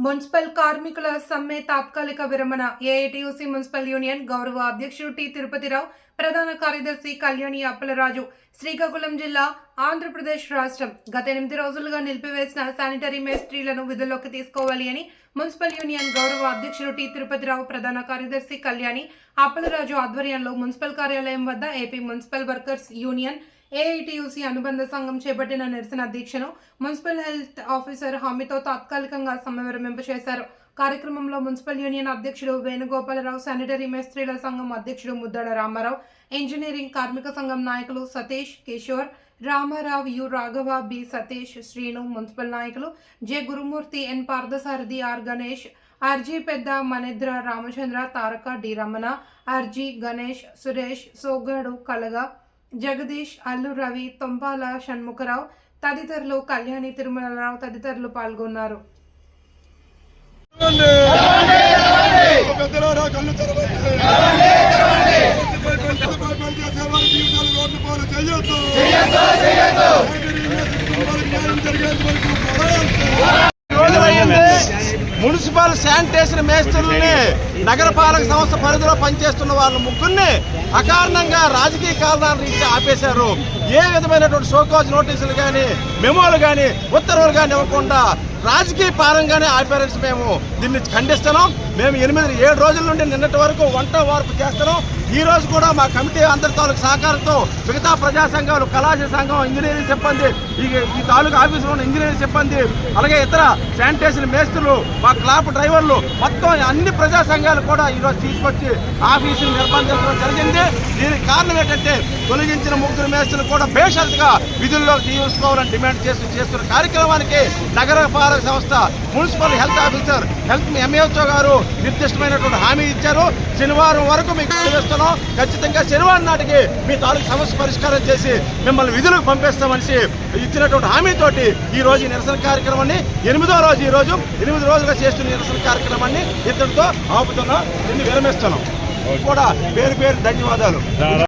Municipal కార్మికుల సమ్మె తాత్కాలిక విరమణ. ఏఐటియుసి మున్సిపల్ యూనియన్ గౌరవ అధ్యక్షుడు టి తిరుపతిరావు ప్రధాన కార్యదర్శి కళ్యాణి అప్పలరాజు శ్రీకాకుళం జిల్లా ఆంధ్రప్రదేశ్ రాష్ట్రం గత ఎనిమిది రోజులుగా నిలిపివేసిన శానిటరీ మేస్త్రీలను విధుల్లోకి తీసుకోవాలి అని మున్సిపల్ యూనియన్ గౌరవ అధ్యక్షుడు టి తిరుపతిరావు ప్రధాన కార్యదర్శి కళ్యాణి అప్పలరాజు ఆధ్వర్యంలో మున్సిపల్ కార్యాలయం వద్ద AP municipal workers union AITUC అనుబంధ సంఘం చేపట్టిన నిరసన దీక్షను మున్సిపల్ హెల్త్ ఆఫీసర్ హామీతో తాత్కాలికంగా సమ్మె చేశారు కార్యక్రమంలో మున్సిపల్ యూనియన్ అధ్యక్షుడు వేణుగోపాలరావు శానిటరీ మేస్త్రీల సంఘం అధ్యక్షుడు ముద్దడ రామారావు ఇంజనీరింగ్ కార్మిక సంఘం నాయకులు Satish Kishore Ramarao U Raghava B Satish Srinu municipal నాయకులు J Gurumurthy N Parthasarathi R Ganesh RG పెద్ద మనిద్ర రామచంద్ర తారక డి రమణ ఆర్జీ గణేష్ సురేష్ సోగాడు కలగ జగదీష్ అల్లు రవి తొంపాల షణ్ముఖరావు తదితరులు కళ్యాణి తిరుమలరావు తదితరులు పాల్గొన్నారు చేయొద్దు మున్సిపల్ శానిటేషన్ మేస్త్రుల్ని నగరపాలక సంస్థ పరిధిలో పనిచేస్తున్న వాళ్ళ ముగ్గురిని అకారణంగా రాజకీయ కారణాల నుంచి ఆపేశారు. ఏ విధమైనటువంటి షోకాజ్ నోటీసులు కానీ మెమోలు కానీ ఉత్తర్వులు కానీ ఇవ్వకుండా రాజకీయ పారంగానే ఆపేరెన్స్ మేము దీన్ని ఖండిస్తున్నాం. మేము ఎనిమిది ఏడు రోజుల నుండి నిన్నటి వరకు వంట వార్పు చేస్తున్నాం. ఈ రోజు కూడా మా కమిటీ అందరి తాలూకు సహకారంతో మిగతా ప్రజా సంఘాలు కళాశాల సంఘం ఇంజనీరింగ్ సిబ్బంది ఈ ఈ తాలూకు ఆఫీసులో ఉన్న ఇంజనీరింగ్ సిబ్బంది అలాగే ఇతర శానిటేషన్ మేస్త్రులు మా క్లాప్ డ్రైవర్లు మొత్తం అన్ని ప్రజా సంఘాలు కూడా ఈరోజు తీసుకొచ్చి ఆఫీసులు నిర్బంధించడం జరిగింది. దీనికి కారణం ఏంటంటే తొలగించిన ముగ్గురు మేస్త్రులు కూడా బేషరతుగా విధుల్లోకి తీసుకోవాలని డిమాండ్ చేస్తూ చేస్తున్న కార్యక్రమానికి నగర పాలక సంస్థ municipal health officer health MAHO గారు నిర్దిష్టమైనటువంటి హామీ ఇచ్చారు. శనివారం వరకు మీకు తెలియజేస్తున్నాం. ఖచ్చితంగా శనివారం నాటికి మీ తాలూకు సమస్య పరిష్కారం చేసి మిమ్మల్ని విధులకు పంపిస్తామని ఇచ్చినటువంటి హామీతోటి ఈ రోజు నిరసన కార్యక్రమాన్ని ఎనిమిదో రోజు ఈ రోజు ఎనిమిది రోజులుగా చేస్తున్న నిరసన కార్యక్రమాన్ని ఇద్దరితో ఆపుతున్నాం. దీన్ని విరమిస్తున్నాం. కూడా పేరు పేరు ధన్యవాదాలు.